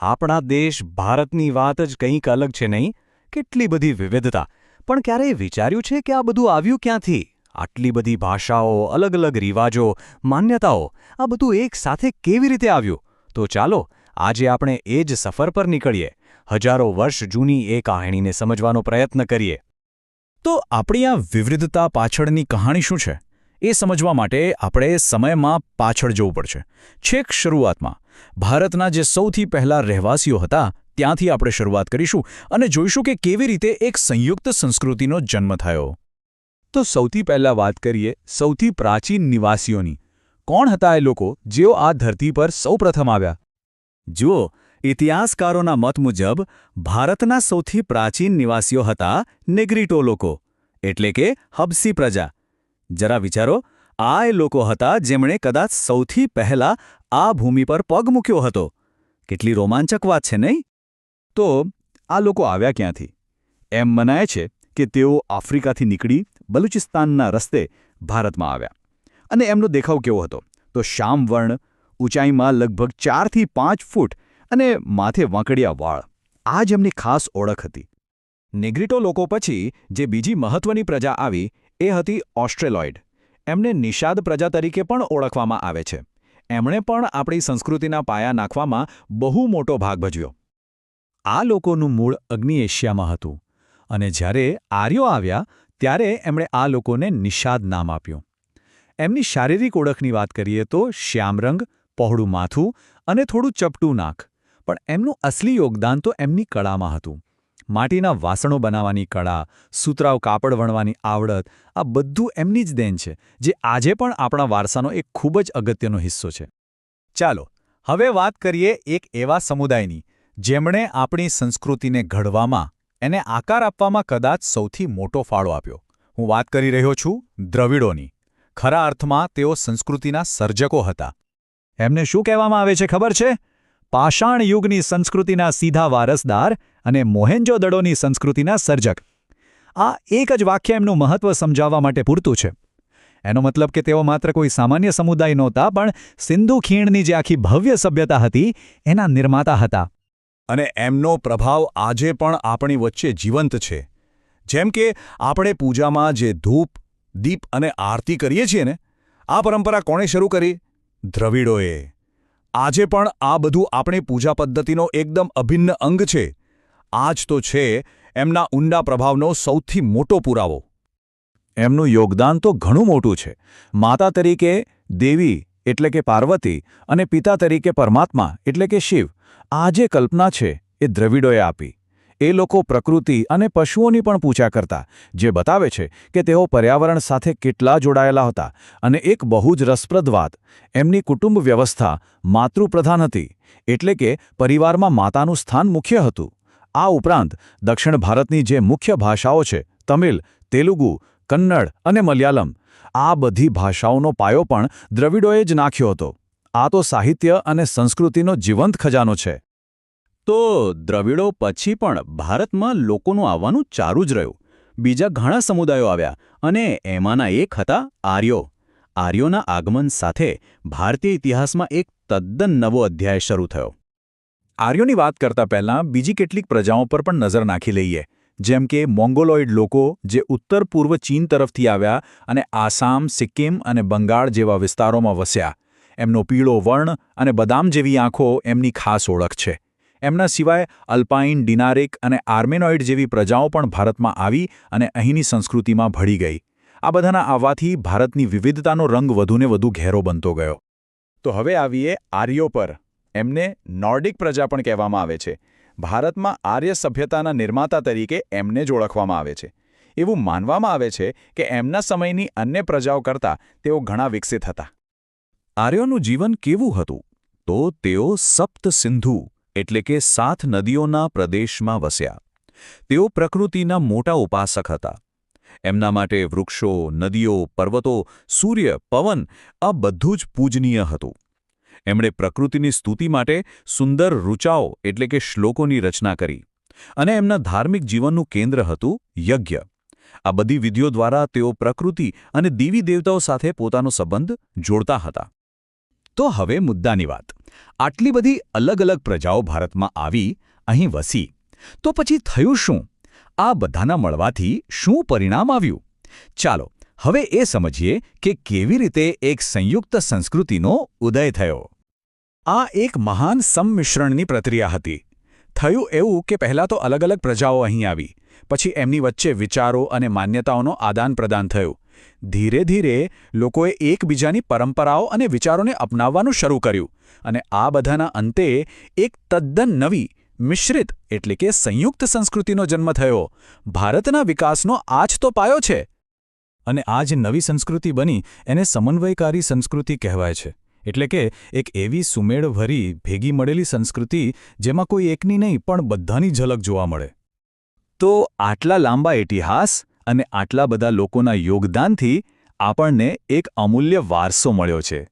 આપણા દેશ ભારતની વાત જ કંઈક અલગ છે નહીં? કેટલી બધી વિવિધતા. પણ ક્યારેય વિચાર્યું છે કે આ બધું આવ્યું ક્યાંથી? આટલી બધી ભાષાઓ અલગ અલગ રિવાજો, માન્યતાઓ, આ બધું એક સાથે કેવી રીતે આવ્યું? તો ચાલો, આજે આપણે એ જ સફર પર નીકળીએ. હજારો વર્ષ જૂની એ કહાણીને સમજવાનો પ્રયત્ન કરીએ. તો આપણી આ વિવિધતા પાછળની કહાણી શું છે? એ સમજવા માટે આપણે સમયમાં પાછળ જવું પડશે. છેક શરૂઆતમાં. ભારતના જે સૌથી પહેલા રહેવાસીઓ હતા, ત્યાંથી આપણે શરૂઆત કરીશું અને જોઈશું કે કેવી રીતે એક સંયુક્ત સંસ્કૃતિનો જન્મ થયો. તો સૌથી પહેલા વાત કરીએ સૌથી પ્રાચીન નિવાસીઓની. કોણ હતા એ લોકો જેઓ આ ધરતી પર સૌપ્રથમ આવ્યા? જુઓ, ઇતિહાસકારોના મત મુજબ ભારતના સૌથી પ્રાચીન નિવાસીઓ હતા નેગ્રીટો લોકો, એટલે કે હબસી પ્રજા. જરા વિચારો, આ એ લોકો હતા જેમણે કદાચ સૌથી પહેલા આ ભૂમિ પર પગ મૂક્યો હતો. કેટલી રોમાંચક વાત છે નહીં? તો આ લોકો આવ્યા ક્યાંથી? એમ મનાય છે કે તેઓ આફ્રિકાથી નીકળી બલુચિસ્તાનના રસ્તે ભારતમાં આવ્યા. અને એમનો દેખાવ કેવો હતો? તો શ્યામવર્ણ ઊંચાઈમાં લગભગ ચારથી પાંચ ફૂટ અને માથે વાંકડિયા વાળ. આ જ એમની ખાસ ઓળખ હતી. નેગ્રીટો લોકો પછી જે બીજી મહત્વની પ્રજા આવી એ હતી ઓસ્ટ્રેલોઇડ. એમને નિષાદ પ્રજા તરીકે પણ ઓળખવામાં આવે છે. એમણે પણ આપણી સંસ્કૃતિના પાયા નાખવામાં બહુ મોટો ભાગ ભજવ્યો. આ લોકોનું મૂળ અગ્નિ એશિયામાં હતું અને જ્યારે આર્યો આવ્યા ત્યારે એમણે આ લોકોને નિષાદ નામ આપ્યું. એમની શારીરિક ઓળખની વાત કરીએ તો શ્યામરંગ, પહોળું માથું અને થોડું ચપટું નાક, પણ એમનું અસલી યોગદાન તો એમની કળામાં હતું. માટીના વાસણો બનાવવાની કળા સૂતરાવ કાપડ વણવાની આવડત, આ બધું એમની જ દેન છે, જે આજે પણ આપણા વારસાનો એક ખૂબ જ અગત્યનો હિસ્સો છે. ચાલો, હવે વાત કરીએ એક એવા સમુદાયની, જેમણે આપણી સંસ્કૃતિને ઘડવામાં, એને આકાર આપવામાં કદાચ સૌથી મોટો ફાળો આપ્યો. હું વાત કરી રહ્યો છું દ્રવિડોની. ખરા અર્થમાં તેઓ સંસ્કૃતિના સર્જકો હતા. એમને શું કહેવામાં આવે છે ખબર છે? પાષાણ યુગની સંસ્કૃતિના સીધા વારસદાર અને મોહેન્જો-દડોની સંસ્કૃતિના સર્જક. આ એક જ વાક્ય એમનું મહત્વ સમજાવવા માટે પૂરતું છે. એનો મતલબ કે તેઓ માત્ર કોઈ સામાન્ય સમુદાય નહોતા, પણ સિંધુ ખીણની જે આખી ભવ્ય સભ્યતા હતી, એના નિર્માતા હતા. અને એમનો પ્રભાવ આજે પણ આપણી વચ્ચે જીવંત છે. જેમ કે આપણે પૂજામાં જે ધૂપ, દીપ અને આરતી કરીએ છીએ ને, આ પરંપરા કોણે શરૂ કરી? દ્રવિડોએ. આજે પણ આ બધું આપણી પૂજા પદ્ધતિનો એકદમ અભિન્ન અંગ છે. આ જ તો છે એમના ઊંડા પ્રભાવનો સૌથી મોટો પુરાવો. એમનું યોગદાન તો ઘણું મોટું છે. માતા તરીકે દેવી એટલે કે પાર્વતી અને પિતા તરીકે પરમાત્મા એટલે કે શિવ, આ જે કલ્પના છે એ દ્રવિડોએ આપી. એ લોકો પ્રકૃતિ અને પશુઓની પણ પૂજા કરતા, જે બતાવે છે કે તેઓ પર્યાવરણ સાથે કેટલા જોડાયેલા હતા અને એક બહુ જ રસપ્રદ વાત, એમની કુટુંબ વ્યવસ્થા માતૃપ્રધાન હતી, એટલે કે પરિવારમાં માતાનું સ્થાન મુખ્ય હતું. આ ઉપરાંત દક્ષિણ ભારતની જે મુખ્ય ભાષાઓ છે, તમિલ, તેલુગુ, કન્નડ અને મલયાલમ, આ બધી ભાષાઓનો પાયો પણ દ્રવિડોએ જ નાખ્યો હતો. આ તો સાહિત્ય અને સંસ્કૃતિનો જીવંત ખજાનો છે. તો દ્રવિડો પછી પણ ભારતમાં લોકોનું આવવાનું ચારું જ રહ્યું. બીજા ઘણા સમુદાયો આવ્યા અને એમાંના એક હતા આર્યો. આર્યોના આગમન સાથે ભારતીય ઇતિહાસમાં એક તદ્દન નવો અધ્યાય શરૂ થયો. આર્યોની વાત કરતા પહેલાં બીજી કેટલીક પ્રજાઓ પર પણ નજર નાખી લઈએ, જેમ કે મોંગોલોઇડ લોકો જે ઉત્તર પૂર્વ ચીન તરફથી આવ્યા અને આસામ, સિક્કિમ અને બંગાળ જેવા વિસ્તારોમાં વસ્યા. એમનો પીળો વર્ણ અને બદામ જેવી આંખો એમની ખાસ ઓળખ છે. એમના સિવાય અલ્પાઇન, ડિનારિક અને આર્મેનોઇડ જેવી પ્રજાઓ પણ ભારતમાં આવી અને અહીંની સંસ્કૃતિમાં ભળી ગઈ. આ બધાના આવવાથી ભારતની વિવિધતાનો રંગ વધુને વધુ ઘેરો બનતો ગયો. તો હવે આવીએ આર્યો પર. એમને નોર્ડિક પ્રજા પણ કહેવામાં આવે છે. ભારતમાં આર્ય સભ્યતાના નિર્માતા તરીકે એમને જ ઓળખવામાં આવે છે. એવું માનવામાં આવે છે કે એમના સમયની અન્ય પ્રજાઓ કરતાં તેઓ ઘણા વિકસિત હતા. આર્યોનું જીવન કેવું હતું? તો તેઓ સપ્ત સિંધુ, એટલે કે સાત નદીઓના પ્રદેશમાં વસ્યા. તેઓ પ્રકૃતિના મોટા ઉપાસક હતા. એમના માટે વૃક્ષો, નદીઓ, પર્વતો, સૂર્ય, પવન, આ બધું જ પૂજનીય હતું. એમણે પ્રકૃતિની સ્તુતિ માટે સુંદર રૂચાઓ એટલે કે શ્લોકોની રચના કરી. અને એમના ધાર્મિક જીવનનું કેન્દ્ર હતું યજ્ઞ. આ બધી વિધિઓ દ્વારા તેઓ પ્રકૃતિ અને દેવી દેવતાઓ સાથે પોતાનો સંબંધ જોડતા હતા. તો હવે મુદ્દાની વાત. આટલી બધી અલગ અલગ પ્રજાઓ ભારતમાં આવી, અહીં વસી. તો પછી થયું શું? આ બધાના મળવાથી શું પરિણામ આવ્યું? ચાલો હવે એ સમજીએ કે કેવી રીતે એક સંયુક્ત સંસ્કૃતિનો ઉદય થયો. આ એક મહાન સંમિશ્રણની પ્રક્રિયા હતી. થયું એવું કે પહેલાં તો અલગ અલગ પ્રજાઓ અહીં આવી, પછી એમની વચ્ચે વિચારો અને માન્યતાઓનો આદાન પ્રદાન થયું. ધીરે ધીરે લોકોએ એકબીજાની પરંપરાઓ અને વિચારોને અપનાવવાનું શરૂ કર્યું અને આ બધાના અંતે એક તદ્દન નવી, મિશ્રિત એટલે કે સંયુક્ત સંસ્કૃતિનો જન્મ થયો. ભારતના વિકાસનો આ તો પાયો છે. અને આ જે નવી સંસ્કૃતિ બની એને સમન્વયકારી સંસ્કૃતિ કહેવાય છે. એટલે કે એક એવી સુમેળભરી ભેગી મળેલી સંસ્કૃતિ જેમાં કોઈ એકની નહીં, પણ બધાની ઝલક જોવા મળે. તો આટલા લાંબા ઇતિહાસ અને આટલા બધા લોકોના યોગદાનથી આપણને એક અમૂલ્ય વારસો મળ્યો છે.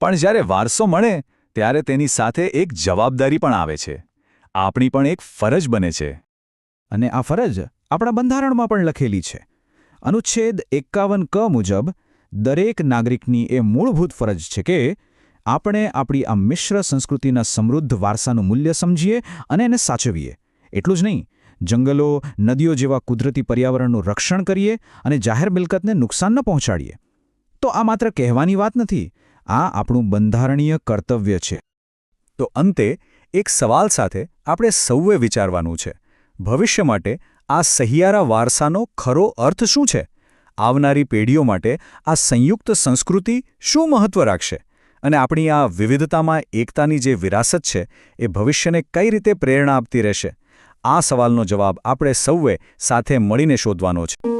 પણ જ્યારે વારસો મળે, ત્યારે તેની સાથે એક જવાબદારી પણ આવે છે. આપણી પણ એક ફરજ બને છે. અને આ ફરજ આપણા બંધારણમાં પણ લખેલી છે. અનુચ્છેદ એકાવન ક મુજબ દરેક નાગરિકની એ મૂળભૂત ફરજ છે કે આપણે આપણી આ મિશ્ર સંસ્કૃતિના સમૃદ્ધ વારસાનું મૂલ્ય સમજીએ અને એને સાચવીએ. એટલું જ નહીં, જંગલો, નદીઓ જેવા કુદરતી પર્યાવરણનું રક્ષણ કરીએ અને જાહેર મિલકતને નુકસાન ન પહોંચાડીએ. તો આ માત્ર કહેવાની વાત નથી, આ આપણું બંધારણીય કર્તવ્ય છે. તો અંતે એક સવાલ સાથે આપણે સૌએ વિચારવાનું છે. ભવિષ્ય માટે આ સહિયારા વારસાનો ખરો અર્થ શું છે? આવનારી પેઢીઓ માટે આ સંયુક્ત સંસ્કૃતિ શું મહત્વ રાખશે? અને આપણી આ વિવિધતામાં એકતાની જે વિરાસત છે, એ ભવિષ્યને કઈ રીતે પ્રેરણા આપતી રહેશે? આ સવાલનો જવાબ આપણે સૌએ સાથે મળીને શોધવાનો છે.